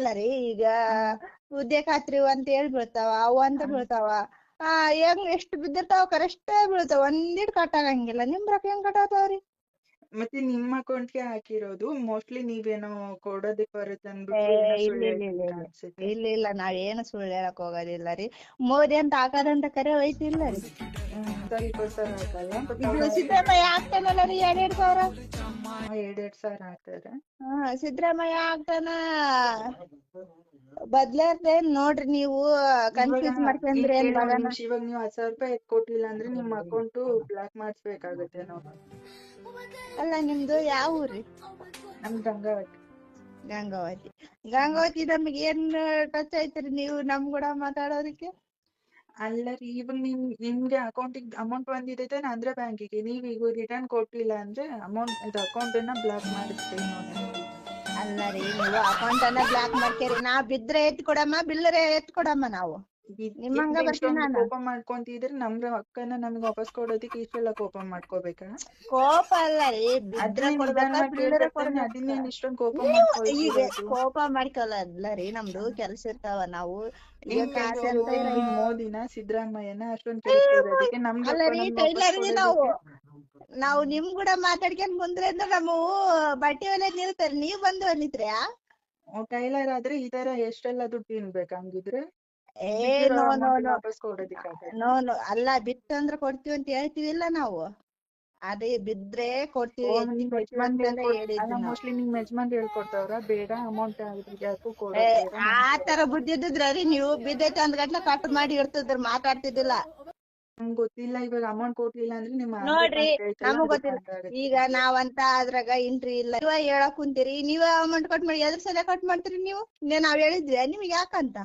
ಬೀಳ್ತಾವಲ್ಲ ರೀ ಈಗ ಉದ್ದೆ ಖಾತ್ರಿ ಅಂತ ಹೇಳಿ ಬೀಳ್ತಾವ ಅವು ಅಂತ ಬೀಳ್ತಾವ. ಆ ಹೆಂಗ್ ಎಷ್ಟ್ ಬಿದ್ದಿರ್ತಾವ ಕರೆಕ್ಟ್ ಬೀಳ್ತಾವ ಒಂದಿಟ್ ಕಟ್ ಆಗಂಗಿಲ್ಲ. ನಿಮ್ ರೊಕ್ಕ ಹೆಂಗ್ ಕಟ್ ಆಗ್ತಾವ್ರಿ ಮತ್ತೆ ನಿಮ್ಮ ಅಕೌಂಟ್ಗೆ ಹಾಕಿರೋದು ಮೋಸ್ಟ್ಲಿ ನೀವೇನೋ ಕೊಡೋದಕ್ಕೆ ಬರುತ್ತೆ ಅನ್ಬಿಟ್ಟು ಇಲ್ಲ ಇಲ್ಲ ಇಲ್ಲ ಇಲ್ಲ. ಇಲ್ಲ ಇಲ್ಲ ನಾವ್ ಏನು ಸುಳ್ಳು ಹೇಳಕ್ ಹೋಗೋದಿಲ್ಲ ರೀ. ಮೋದಿ ಅಂತ ಹಾಕದಂತ ಕರೆ ರೀ. ಸಾವಿರ ಹಾಕಲ್ಲ. ಇದು ಸಿದ್ದರಾಮಯ್ಯ ಆಗ್ತಾನಲ್ಲ ರೀ ಎರಡೆರಡ್ ಸಾವಿರ? ಎರಡೆರಡ್ ಸಾವಿರ ಹಾಕ್ತಾರೆ ಹಾ ಸಿದ್ದರಾಮಯ್ಯ ಆಗ್ತಾನ? ಬದ್ಲಾರ್ದೇನ್ ನೋಡ್ರಿ ನೀವು ಕನ್ಫ್ಯೂಸ್ ಮಾಡ್ಕೊಂಡ್ರಿ ಏನ್ ಇವಾಗ ಇವಾಗ ನೀವು ಹತ್ತು ಸಾವಿರ ರೂಪಾಯಿ ಎತ್ ಕೊಟ್ಟಿಲ್ಲ ಅಂದ್ರೆ ನಿಮ್ಮ ಅಕೌಂಟ್ ಬ್ಲಾಕ್ ಮಾಡಿಸ್ಬೇಕಾಗತ್ತೆ ನಾವು. ಅಲ್ಲ ನಿಮ್ದು ಯಾವ ಊರಿ? ನಮ್ ಗಂಗಾವತಿ. ಗಂಗಾವತಿ. ಗಂಗಾವತಿ ನಮ್ಗೆ ಏನ್ ಟಚ್ ಐತ್ರಿ ನೀವು ನಮ್ ಕೂಡ ಮಾತಾಡೋದಕ್ಕೆ? ಅಲ್ಲ ರೀ ಇವಾಗ ನಿಮ್ ನಿಮ್ಗೆ ಅಕೌಂಟಿಗೆ ಅಮೌಂಟ್ ಬಂದಿದೆ ತಾನೆ ಆಂಧ್ರ ಬ್ಯಾಂಕಿಗೆ. ನೀವು ಈಗ ರಿಟರ್ನ್ ಕೊಟ್ಟಿಲ್ಲ ಅಂದ್ರೆ ಅಮೌಂಟ್ ಅಕೌಂಟ್ ಅನ್ನ ಬ್ಲಾಕ್ ಮಾಡಿಸ್ತೀವಿ ನೋಡಿ ಅಲ್ಲ ರೀ ನೀವು ಅಕೌಂಟ್ ಅನ್ನ ಬ್ಲಾಕ್ ಮಾಡ್ತೀರಿ. ನಾ ಬಿದ್ರೆ ಎತ್ ಕೊಡಮ್ಮ ಬಿಲ್ಲರೆ ಎತ್ ಕೊಡಮ್ಮ ನಾವು ನಿಮ್ಮಂಗ ಬರ್ತೀನಿ ನಾನು. ಕೋಪ ಮಾಡ್ಕೊಂತಿದ್ರೆ ನಮ್ ಅಕ್ಕನ ನಮ್ಗೆ ವಾಪಸ್ ಕೊಡೋದಕ್ಕೆ ಇಷ್ಟೆಲ್ಲ ಕೋಪ ಮಾಡ್ಕೋಬೇಕಾ? ಕೋಪ ಅಲ್ಲ ರೀ. ಬಿದ್ರೆ ಅದನ್ನೇ ಕೊಡ್ಬೇಕಾ ನಿಧಾನವಾಗಿ ಬಿಲ್ಲರೆ ಕೇಳ್ಬೇಕಾದ್ರೆ ಕೊಡ್ಬೇಕಾ? ಅದನ್ನೇನ್ ಇಷ್ಟೊಂದು ಕೋಪ ಈಗ ಮಾಡ್ಕೊಳ್ತಿರೋದು ಕೋಪ ಮಾಡ್ಕೊಳಲ್ಲ ರೀ ನಮ್ದು ಕೆಲ್ಸ ಇರ್ತಾವ ನಾವು. ಈಗ ಅಂತ ಮೋದಿನ ಸಿದ್ದರಾಮಯ್ಯನ ಅಷ್ಟೊಂದ್ ಕೆಲಸ ಇರೋದಕ್ಕೆ ಅಲ್ಲ ರೀ ಟೈಲರ್ ನಾವು ಕೊಡೋದಕ್ಕೆ ನಾವು ನಿಮ್ ಕೂಡ ಮಾತಾಡ್ಕೊಂಡ್ ಬಂದ್ರೆ ಅಂದ್ರೆ ನಮ್ಮ ಬಟ್ಟೆ ಹೊಲಿಯೋದ್ ನಿಲ್ತಾರೆ. ನೀವ್ ಬಂದು ಹೊಲಿತ್ರ್ಯಾ ಟೈಲರ್ ಆದ್ರೆ ಈ ತರ ಎಷ್ಟೆಲ್ಲ ದುಡ್ಡು ಇನ್ಬೇಕು ಹಂಗಿದ್ರೆ? ಏ ನೋ ನೋ ನ ನೋ. ವಾಪಸ್ ಕೊಡೋದಕ್ಕಾಗಲ್ಲ ನೋ ನೋ ಅಲ್ಲ ಬಿತ್ತು ಅಂದ್ರೆ ಕೊಡ್ತೀವಿ ಅಂತ ಹೇಳ್ತೀವಿಲ್ಲ ನಾವು. ಅದೇ ಬಿದ್ರೆ ಕೊಡ್ತೀವಿ ಓ ನಿಮ್ ಅಲ್ಲ ನಾವು. ನಿಮ್ ಹೇಳ್ಕೊಡ್ತಾವ್ರ? ಬೇಡ ಅಮೌಂಟ್ ಯಾಕೂ ಏ ಆ ತರ ಬುದ್ಧಿ ಇದ್ದಿದ್ರೆ ನೀವು ಬಿದ್ದೈತೆ ಒಂದ್ ಗಟ್ಲ ಕಟ್ ಮಾಡಿ ಇಡ್ತಿದ್ರ ಮಾತಾಡ್ತಿದ್ದಿಲ್ಲ. ನಮ್ಗ್ ಗೊತ್ತಿಲ್ಲ ಇವಾಗ ಅಮೌಂಟ್ ಕೊಡ್ಲಿಲ್ಲ ಅಂದ್ರೆ ನಿಮ್ಮ ನೋಡ್ರಿ ನಮಗ್ ಗೊತ್ತಿಲ್ಲ. ಈಗ ನಾವಂತ ಅದ್ರಾಗ ಎಂಟ್ರಿ ಇಲ್ಲ. ನೀವ ಹೇಳಕ್ ಕುಂತೀರಿ. ನೀವ ಅಮೌಂಟ್ ಕಟ್ ಮಾಡಿ ಎದ್ರ ಸಲ ಕಟ್ ಮಾಡ್ತೀರಿ ನೀವು? ನಾವ್ ಹೇಳಿದ್ವಿ. ನಿಮ್ಗೆ ಯಾಕಂತ?